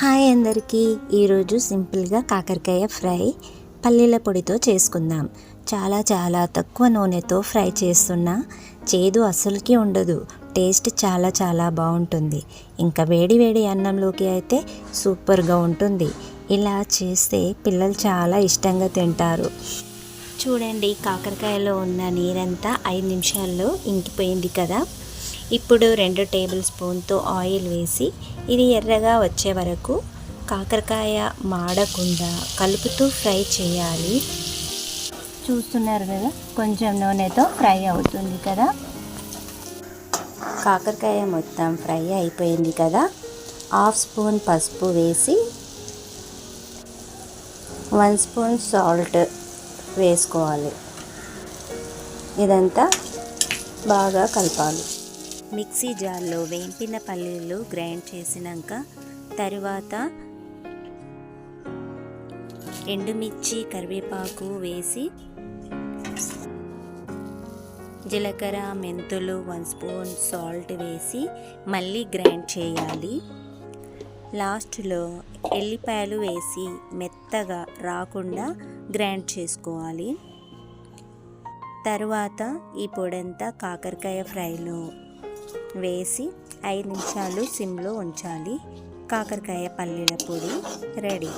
Hi అందరికీ. ఈరోజు సింపుల్గా కాకరకాయ ఫ్రై పల్లీల పొడితో చేసుకుందాం. చాలా చాలా తక్కువ నూనెతో ఫ్రై చేస్తున్నా చేదు అసలుకి ఉండదు. టేస్ట్ చాలా చాలా బాగుంటుంది. ఇంకా వేడి వేడి అన్నంలోకి అయితే సూపర్గా ఉంటుంది. ఇలా చేస్తే పిల్లలు చాలా ఇష్టంగా తింటారు. చూడండి కాకరకాయలో ఉన్న నీరంతా ఐదు నిమిషాల్లో ఇంకిపోయింది కదా. ఇప్పుడు రెండు టేబుల్ స్పూన్తో ఆయిల్ వేసి ఇది ఎర్రగా వచ్చే వరకు కాకరకాయ మాడకుండా కలుపుతూ ఫ్రై చేయాలి. చూస్తున్నారు కదా కొంచెం నూనెతో ఫ్రై అవుతుంది కదా? కాకరకాయ మొత్తం ఫ్రై అయిపోయింది కదా? హాఫ్ స్పూన్ పసుపు వేసి వన్ స్పూన్ సాల్ట్ వేసుకోవాలి. ఇదంతా బాగా కలపాలి. మిక్సీ జార్లో వేంపిన పల్లీలు గ్రైండ్ చేసినాక తరువాత ఎండుమిర్చి కరివేపాకు వేసి జీలకర్ర మెంతులు వన్ స్పూన్ సాల్ట్ వేసి మళ్ళీ గ్రైండ్ చేయాలి. లాస్ట్లో ఎల్లిపాయలు వేసి మెత్తగా రాకుండా గ్రైండ్ చేసుకోవాలి. తరువాత ఈ పొడంతా కాకరకాయ ఫ్రైలో వేసి ఐదు నిమిషాలు సిమ్లో ఉంచాలి. కాకరకాయ పల్లీల పొడి రెడీ.